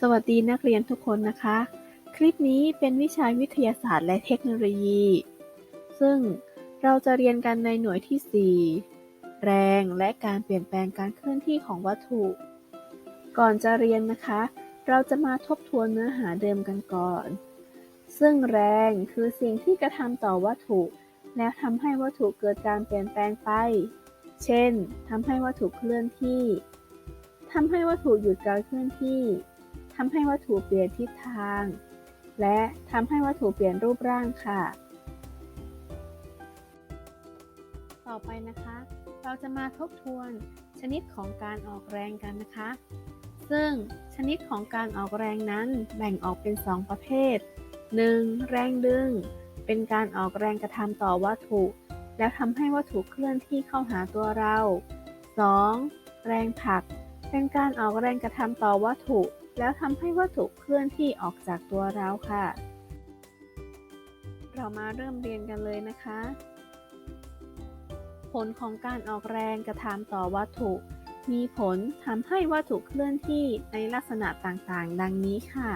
สวัสดีนักเรียนทุกคนนะคะ คลิปนี้เป็นวิชาวิทยาศาสตร์และเทคโนโลยี ซึ่งเราจะเรียนกันในหน่วยที่ 4 แรงและการเปลี่ยนแปลงการเคลื่อนที่ของวัตถุ ก่อนจะเรียนนะคะ เราจะมาทบทวนเนื้อหาเดิมกันก่อน ซึ่งแรงคือสิ่งที่กระทำต่อวัตถุ แล้วทำให้วัตถุเกิดการเปลี่ยนแปลงไป เช่นทำให้วัตถุเคลื่อนที่ทำให้วัตถุหยุดการเคลื่อนที่ ทำให้วัตถุเปลี่ยนทิศทาง และทำให้วัตถุเปลี่ยนรูปร่างค่ะ ต่อไปนะคะ เราจะมาทบทวนชนิดของการออกแรงกันนะคะ ซึ่งชนิดของการออกแรงนั้นแบ่งออกเป็น 2 ประเภท 1. แรงดึง เป็นการออกแรงกระทำต่อวัตถุ แล้วทำให้วัตถุเคลื่อนที่เข้าหาตัวเรา 2. แรงผลัก เป็นการออกแรงกระทำต่อวัตถุ แล้วทำให้วัตถุเคลื่อนที่ออกจากตัวเราค่ะ เรามาเริ่มเรียนกันเลยนะคะ ผลของการออกแรงกระทำต่อวัตถุ มีผลทำให้วัตถุเคลื่อนที่ในลักษณะต่างๆ ดังนี้ค่ะ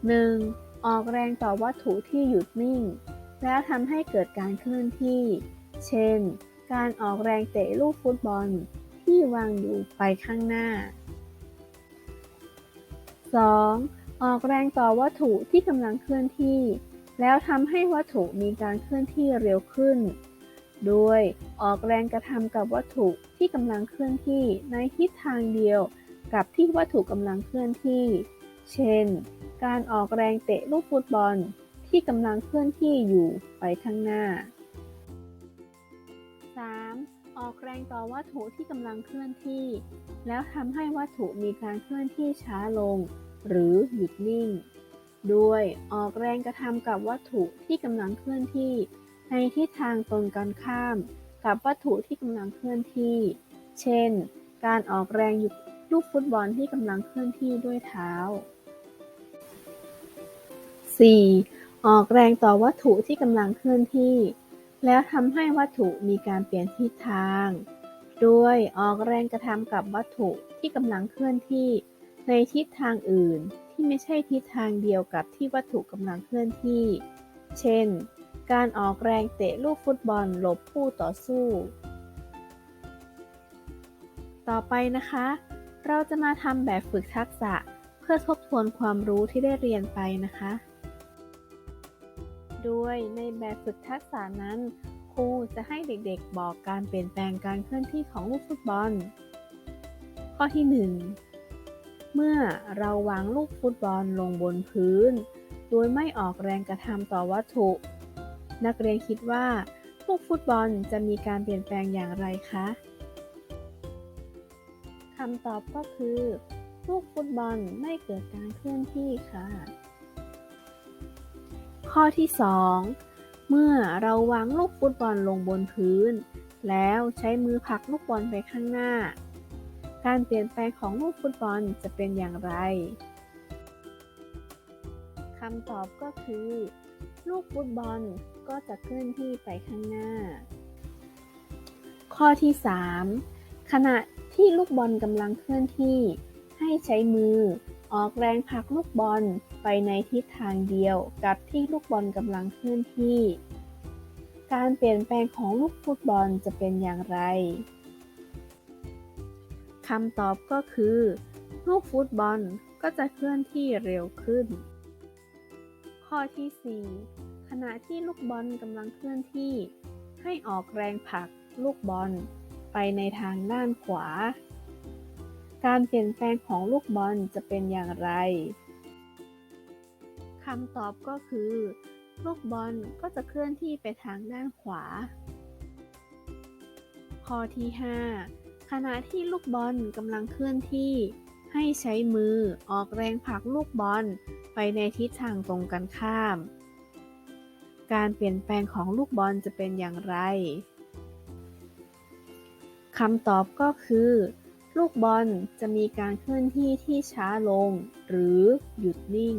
1. ออกแรงต่อวัตถุที่หยุดนิ่ง แล้วทำให้เกิดการเคลื่อนที่ เช่น การออกแรงเตะลูกฟุตบอลที่วางอยู่ไปข้างหน้า 2. ออกแรงต่อวัตถุที่กำลังเคลื่อนที่ แล้วทำให้วัตถุมีการเคลื่อนที่เร็วขึ้น โดยออกแรงกระทำกับวัตถุที่กำลังเคลื่อนที่ในทิศทางเดียวกับที่วัตถุกำลังเคลื่อนที่ เช่น การออกแรงเตะลูกฟุตบอลที่กำลังเคลื่อนที่อยู่ไปข้างหน้า แรงต่อวัตถุที่กำลังเคลื่อนที่ แล้วทำให้วัตถุมีการเคลื่อนที่ช้าลง หรือหยุดนิ่ง ด้วยออกแรงกระทำกับวัตถุที่กำลังเคลื่อนที่ ในทิศทางตรงกันข้าม กับวัตถุที่กำลังเคลื่อนที่ เช่น การออกแรงหยุดลูกฟุตบอลที่กำลังเคลื่อนที่ด้วยเท้า 4. ออกแรงต่อวัตถุที่กำลังเคลื่อนที่ แล้วทำให้วัตถุมีการเปลี่ยนทิศทางด้วยออกแรงกระทำกับวัตถุที่กำลังเคลื่อนที่ในทิศทางอื่นที่ไม่ใช่ทิศทางเดียวกับที่วัตถุกำลังเคลื่อนที่ เช่น การออกแรงเตะลูกฟุตบอลหลบผู้ต่อสู้ ต่อไปนะคะ เราจะมาทำแบบฝึกทักษะเพื่อทบทวนความรู้ที่ได้เรียนไปนะคะ ด้วยในแบบฝึกทักษะนั้น ครูจะให้เด็กๆบอกการเปลี่ยนแปลงการเคลื่อนที่ของลูกฟุตบอล ข้อที่ 1 เมื่อเราวางลูกฟุตบอลลงบนพื้น โดยไม่ออกแรงกระทำต่อวัตถุ นักเรียนคิดว่าลูกฟุตบอลจะมีการเปลี่ยนแปลงอย่างไรคะคำตอบก็คือ ลูกฟุตบอลไม่เกิดการเคลื่อนที่ค่ะ ข้อที่ 2 เมื่อเราวางลูกฟุตบอลลงบนพื้น แล้วใช้มือผลักลูกบอลไปข้างหน้า การเปลี่ยนแปลงของลูกฟุตบอลจะเป็นอย่างไรคำตอบก็คือ ลูกฟุตบอลก็จะเคลื่อนที่ไปข้างหน้า ข้อที่ 3 ขณะที่ลูกบอลกำลังเคลื่อนที่ ให้ใช้มือ ออกแรงผลักลูกบอลไปในทิศทางเดียวกับที่ลูกบอลกำลังเคลื่อนที่ การเปลี่ยนแปลงของลูกฟุตบอลจะเป็นอย่างไรคำตอบก็คือ ลูกฟุตบอลก็จะเคลื่อนที่เร็วขึ้น ข้อที่ 4 ขณะที่ลูกบอลกำลังเคลื่อนที่ ให้ออกแรงผลักลูกบอลไปในทางด้านขวา การเปลี่ยนแปลงของลูกบอลจะเป็นอย่างไร คำตอบก็คือ ลูกบอลก็จะเคลื่อนที่ไปทางด้านขวา ข้อที่ 5 ขณะที่ลูกบอลกำลังเคลื่อนที่ ให้ใช้มือออกแรงผลักลูกบอลไปในทิศทางตรงกันข้าม การเปลี่ยนแปลงของลูกบอลจะเป็นอย่างไรคำตอบก็คือ ลูกบอลจะมีการเคลื่อนที่ที่ช้าลง หรือหยุดนิ่ง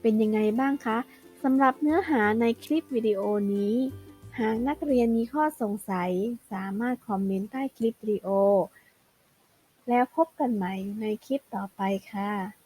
เป็นยังไงบ้างคะสำหรับเนื้อหาในคลิปวิดีโอนี้ หากนักเรียนมีข้อสงสัย สามารถคอมเมนต์ใต้คลิปวิดีโอ แล้วพบกันใหม่ในคลิปต่อไปค่ะ